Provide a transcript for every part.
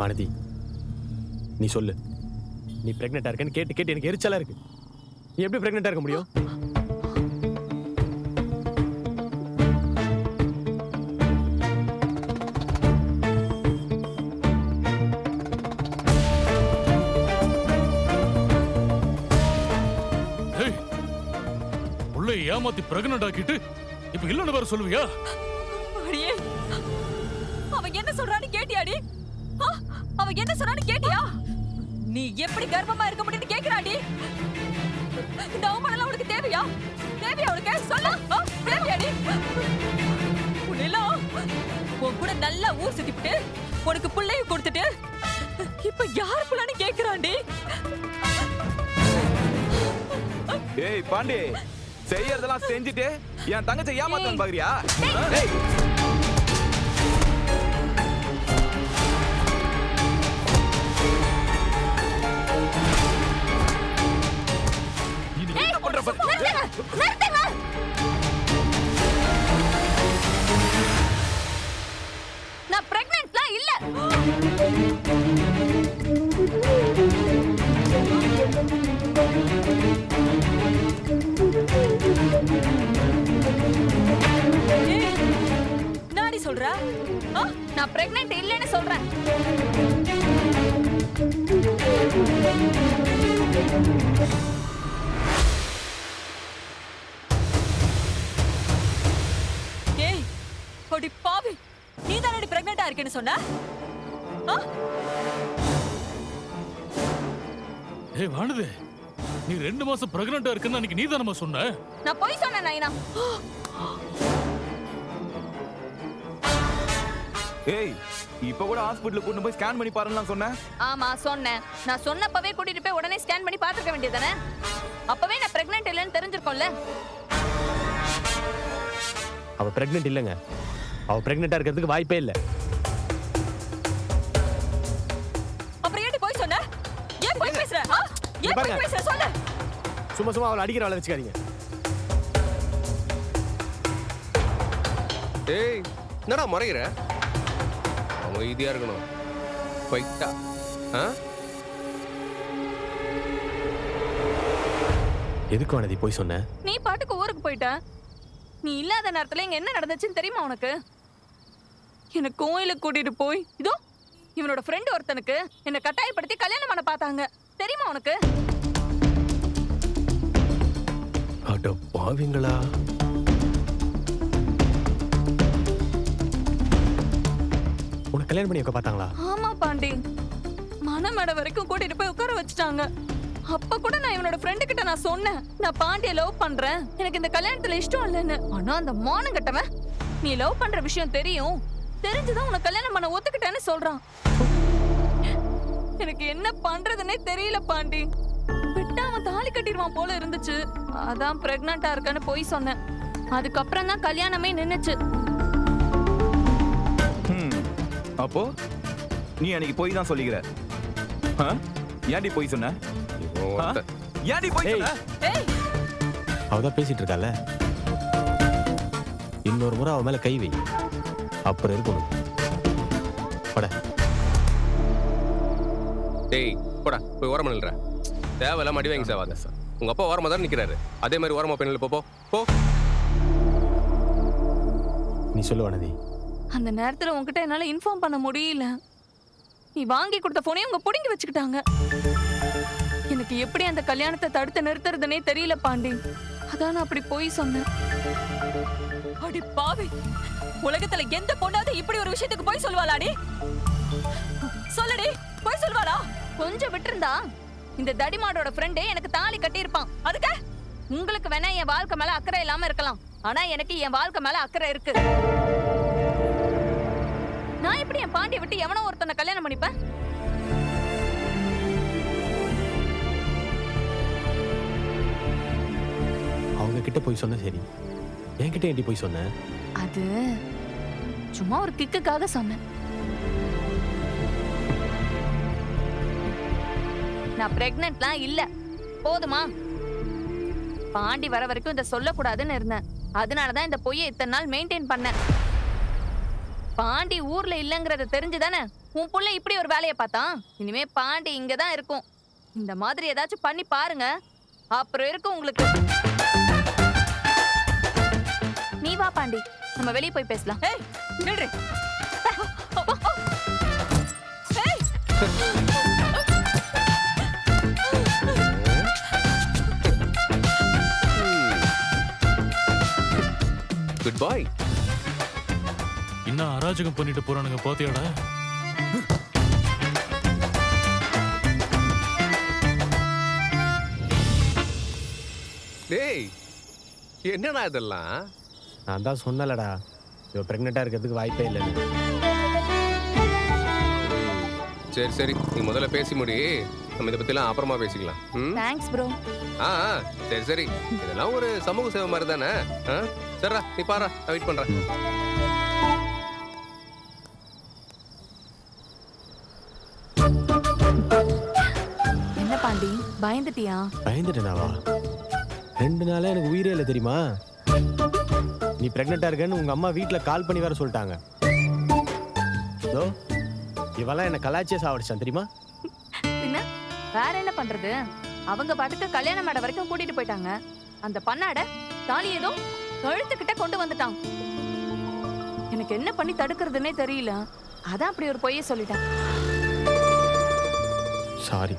வானதி நீ சொல்லு. நீ பிரெக்னெண்டா இருக்கேன்னு கேட்டு கேட்டு எனக்கு எரிச்சலா இருக்கு. நீ எப்படி பிரெக்னெண்டா இருக்க முடியும்? உள்ளே ஏமாத்தி பிரெக்னன்ட் ஆக்கிட்டு இப்ப இல்லன்னு வேற சொல்லுவியா? அவன் என்ன சொல்றான்னு என்ன சொன்னான்னு கேட்டியா? நீ எப்படி கர்ப்பமா இருக்க முடியும்னு கேக்குறாடி இந்த அவமானம் உனக்கு தேவையா? தேவையா உனக்கு? சொல்ல. உன்னெல்லாம் உன் கூட நல்லா ஊர் சுத்திவிட்டு உனக்கு பிள்ளையும் கொடுத்துட்டு இப்ப யார் பிள்ளைன்னு கேக்குறான்டி ஏய் பாண்டி செய்யறதெல்லாம் செஞ்சுட்டு என் தங்கச்சி ஏமாத்தான் பாக்குறியா? நான் பிரெக்னன்ட்லாம் இல்ல. நாடி சொல்ற? நான் பிரெக்னன்ட் இல்லைன்னு சொல்றேன். ஏய் பிரெக்னெண்டா சொன்ன? ஏய் வானது. நீ ரெண்டு மாசம் பிரெக்னன்டா இருக்குன்னு அன்னைக்கு நீ தானமா சொன்ன? நான் போய் சொன்னேன் நைனா. ஏய் இப்ப கூட ஹாஸ்பிடல்ல கூட்டு போய் ஸ்கேன் பண்ணி பாருன்னு சொன்னேன் ஆமா சொன்னேன். நான் சொன்னப்பவே கூட்டிட்டு போய் உடனே ஸ்கேன் பண்ணி பாத்துக்க வேண்டியதானே அப்பவே நான் பிரெக்னென்ட் இல்லைன்னு தெரிஞ்சிருக்கோம்ல. அவ பிரெக்னென்ட் இல்லைங்க. அவ பிரெக்னெண்டா இருக்கிறதுக்கு வாய்ப்பே இல்லை. பாருங்க. சும்மா சும்மா அவளை அடிக்கிற வேலை வச்சுக்காதீங்க. ஏய் என்னடா முறைகிற அமைதியா இருக்கணும். போயிட்டா. ஆ? எதுக்கு வானதி போய் சொன்ன? நீ பாட்டுக்கு ஊருக்கு போயிட்ட? நீ இல்லாத நேரத்துல இங்க என்ன நடந்துச்சுன்னு தெரியுமா உனக்கு? என்ன கோயிலுக்கு கூட்டிட்டு போய் இதோ இவனோட ஃப்ரெண்ட் ஒருத்தனுக்கு என்ன கட்டாயப்படுத்தி கல்யாணம் பண்ண பார்த்தாங்க. தெரியுமா உனக்கு? பாவிங்களா? உனக்கு கல்யாணம் பண்ணி வைக்க பார்த்தாங்களா? ஆமா பாண்டி. மனமேடை வரைக்கும் கூட்டிட்டு போய் உட்கார வச்சுட்டாங்க. அப்ப கூட நான் இவனோட ஃப்ரெண்டு கிட்ட நான் சொன்னேன் நான் பாண்டிய லவ் பண்றேன். எனக்கு இந்த கல்யாணத்துல இஷ்டம் இல்லைன்னு. ஆனா அந்த மானம் கட்டவன் நீ லவ் பண்ற விஷயம் தெரியும். தெரிஞ்சுதான் உனக்கு கல்யாணம் பண்ண ஒத்துக்கிட்டேன்னு சொல்றான். எனக்கு என்ன பண்றதுன்னே தெரியல பாண்டி. தாலி கட்டிடுவான் போல இருந்துச்சு. அதான் பிரெக்னண்டா இருக்கேன்னு போய் சொன்னேன். அதுக்கப்புறம் தான் கல்யாணமே நின்னுச்சு. ஹம். அப்போ நீ அன்னைக்கு போய் தான் சொல்லிக்கிற. ஆ? ஏன்டி போய் சொன்ன. ஏன்டி போய். சொன்ன? அவதான் பேசிட்டு இருக்கால இன்னொரு முறை அவ மேல கை வை. அப்புறம் இருக்கணும். பட. டேய் போடா போய் ஓரமா நில்ற. தேவையில்லாம அடி வாங்கி சாவாத உங்க அப்பா ஓரமா தான் நிக்கிறாரு. அதே மாதிரி ஓரமா போய் நில்லு, போ நீ சொல்லு வானதி. அந்த நேரத்துல உன்கிட்ட என்னால இன்ஃபார்ம் பண்ண முடியல. நீ வாங்கி கொடுத்த போனே உங்க புடுங்கி வச்சுக்கிட்டாங்க. எனக்கு எப்படி அந்த கல்யாணத்தை தடுத்து நிறுத்துறதுனே தெரியல பாண்டி. அதான் நான் அப்படி போய் சொன்னேன். அடி பாவி. உலகத்துல எந்த பொண்ணாவது இப்படி ஒரு விஷயத்துக்கு போய் சொல்வாளாடி சொல்லுடி போய் சொல்வாளா கொஞ்சம் விட்டுருந்தா? இந்த தடிமாடோட ஃப்ரெண்டு எனக்கு தாலி கட்டியிருப்பான். அதுக்கு? உங்களுக்கு வேணா என் வாழ்க்கை மேல அக்கறை இல்லாம இருக்கலாம். ஆனா எனக்கு என் வாழ்க்கை மேல அக்கறை இருக்கு. நான் எப்படி என் பாண்டிய விட்டு எவனோ ஒருத்தனை கல்யாணம் பண்ணிப்பேன்? அவங்க கிட்ட போய் சொன்ன சரி. என்கிட்ட ஏன்டி போய் சொன்ன? அது சும்மா ஒரு கிக்குக்காக சொன்னேன். நான் பிரெக்னென்ட்லாம் இல்ல. போதுமா? பாண்டி வர வரைக்கும் இதை சொல்லக்கூடாதுன்னு இருந்தேன். அதனாலதான் இந்த பொய்யை இத்தனை நாள் மெயின்டைன் பண்ணேன். பாண்டி ஊர்ல இல்லங்கறத தெரிஞ்சுதானே? உன் புள்ள இப்படி ஒரு வேலையை பார்த்தான் இனிமே பாண்டி இங்க தான் இருக்கும். இந்த மாதிரி ஏதாச்சும் பண்ணி பாருங்க. அப்புறம் இருக்கும் உங்களுக்கு. நீ வா பாண்டி. நம்ம வெளியே போய் பேசலாம். ஏய் நில்றி. பாய் இன்னும் அராஜகம் பண்ணிட்டு போறானுங்க பாத்தியாடா? டேய் என்னடா இதெல்லாம்? நான் தான் சொன்னலடா இவ பிரெக்னெண்டா இருக்கிறதுக்கு வாய்ப்பே இல்லைன்னு. சரி சரி நீ முதல்ல பேசி முடி. நம்ம இதை பத்திலாம் அப்புறமா பேசிக்கலாம். ம்? தேங்க்ஸ் ப்ரோ ஆ ஆ, சரி சரி. இதெல்லாம் ஒரு சமூக சேவை மாதிரி தானே? ஆ? சரிடா நீ பாரா நான் வெயிட் பண்றேன். என்ன பாண்டி பயந்துட்டியா? பயந்துட்டேனாவா? ரெண்டு நாளா எனக்கு உயிரே இல்லை தெரியுமா? நீ பிரெக்னெண்டா இருக்கேன்னு உங்க அம்மா வீட்ல கால் பண்ணி வர சொல்லிட்டாங்க. இதோ, இவெல்லாம் என்ன கலாச்சியே சாவடிச்சான் தெரியுமா? வேற என்ன பண்றது? அவங்க பாட்டுக்கு கல்யாண மேடை வரைக்கும் கூட்டிட்டு போயிட்டாங்க. அந்த பண்ணாட தாலி ஏதோ கழுத்துக்கிட்ட கொண்டு வந்துட்டான். எனக்கு என்ன பண்ணி தடுக்கிறதுனே தெரியல. அதான் அப்படி ஒரு பொய்ய சொல்லிட்டேன். சாரி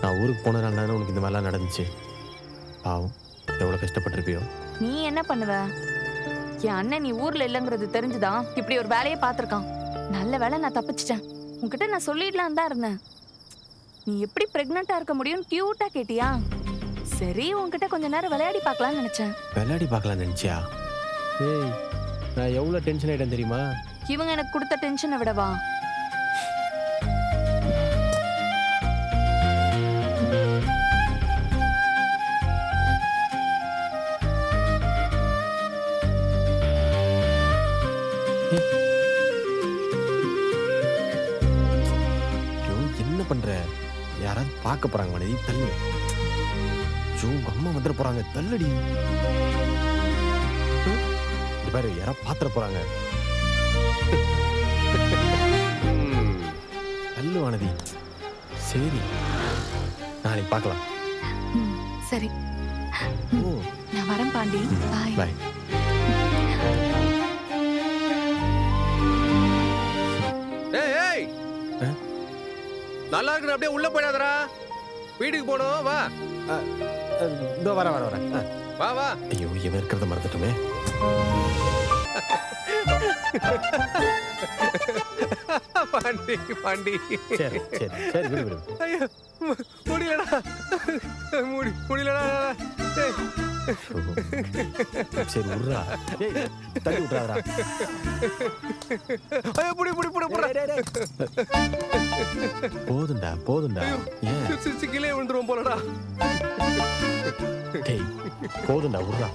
நான் ஊருக்கு போனதுனால தானே உனக்கு இந்த மாதிரிலாம் நடந்துச்சு. பாவம் எவ்வளோ கஷ்டப்பட்டிருப்பியோ. நீ என்ன பண்ணுவ? என் அண்ணன் நீ ஊர்ல இல்லைங்கிறது தெரிஞ்சுதான் இப்படி ஒரு வேலையை பார்த்திருக்கான். நல்ல வேலை நான் தப்பிச்சிட்டேன். உன்கிட்ட நான் சொல்லிடலாம் தான் இருந்தேன். நீ எப்படி பிரெக்னண்டா இருக்க முடியும் கியூட்டா கேட்டியா? சரி உன்கிட்ட கொஞ்ச நேரம் விளையாடி பார்க்கலாம்னு நினைச்சேன். விளையாடி பார்க்கலாம் நினச்சியா? ஏய் நான் எவ்வளோ டென்ஷன் ஆகிட்டேன் தெரியுமா? இவங்க எனக்கு கொடுத்த டென்ஷனை விடவா. பார்க்க போறாங்க மனைவி. தள்ளு. ஐயோ உங்க அம்மா வந்துட போறாங்க. தள்ளுடி? இங்க பாரு யாராவது பாத்திர போறாங்க. தள்ளு வானதி சரி. நாளைக்கு பார்க்கலாம். சரி. ஓ. நான் வரேன் பாண்டி. பாய். பாய். ஏய் ஏய். ஆ? நல்லா இருக்கிற அப்படியே உள்ள போயிடாதடா. வீட்டுக்கு போகணும் வா. இதோ வர வர வரேன். வா வா. ஐயோ இவன் இருக்கிறத மறந்துட்டோமே. பாண்டி பாண்டி. சரி சரி சரி விடு விடு ஐயோ மு- முடியலடா. முடி முடியலடா. ஏய், ஐயோ. சரி விட்றா. ஏய் தள்ளி விட்றாதடா ஐயோ புடி புடி புடி புடி. போதும்டா போதும்டா. ஏன்? சிரிச்சு கீழே விழுந்துருவோம் போலடா. டேய் போதும்டா விட்றா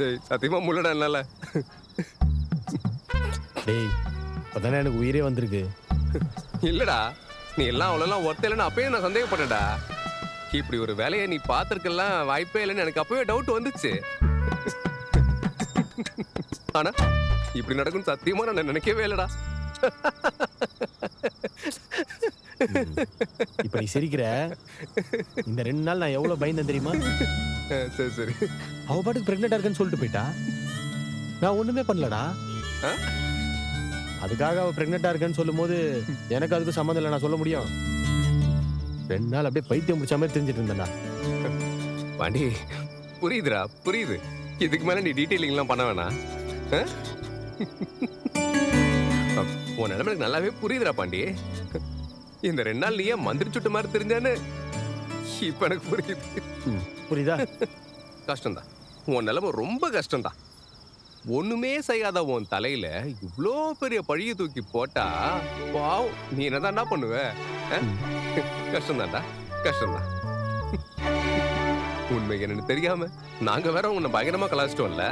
டேய் சத்தியமா முள்ளடா என்னால. டேய் இப்பதானே எனக்கு உயிரே வந்திருக்கு. இல்லடா நீ எல்லாம் அவ்வளோலாம் ஒருத்த இல்லைன்னு அப்பயே நான் சந்தேகப்பட்டேன்டா. இப்படி ஒரு வேலையை நீ பார்த்துருக்கலாம் வாய்ப்பே இல்லைன்னு எனக்கு அப்பவே டவுட் வந்துச்சு. ஆனா இப்படி நடக்கும்னு சத்தியமா நான் நினைக்கவே இல்லடா. இப்ப நீ சிரிக்கிற? இந்த ரெண்டு நாள் நான் எவ்வளவு பயந்தேன் தெரியுமா? சரி சரி. அவ பாட்டுக்கு பிரெக்னெண்டா இருக்கேன்னு சொல்லிட்டு போயிட்டா. நான் ஒண்ணுமே பண்ணலடா? அதுக்காக அவ பிரெக்னெண்டா இருக்கேன்னு சொல்லும்போது எனக்கு அதுக்கு சம்மந்தம் இல்லை நான் சொல்ல முடியும்? ரெண்டு நாள் அப்படியே பைத்தியம் முடிச்ச மாதிரி தெரிஞ்சிட்டு இருந்தேன்டா. பாண்டி புரியுதுடா புரியுது. இதுக்கு மேல நீ டீட்டெயிலிங்லாம் பண்ண வேணாம்? உன் நிலைமை எனக்கு நல்லாவே புரியுதுடா பாண்டி. இந்த ரெண்டு நாள் நீ ஏன் மந்திரி சுட்டு மாதிரி தெரிஞ்சான்னு இப்ப எனக்கு புரியுது. புரியுதா? கஷ்டம்தான் உன் நிலைமை ரொம்ப கஷ்டம்தான் ஒண்ணுமே செய்யாத உன் தலையில இவ்ளோ பெரிய பழிய தூக்கி போட்டா வாவ் நீ என்னதான்டா பண்ணுவ? அஹ்? கஷ்டம்தான்டா கஷ்டம்தான். உண்மை என்னன்னு தெரியாம நாங்க வேற உன்னை பயங்கரமா கலாச்சிட்டோம்ல?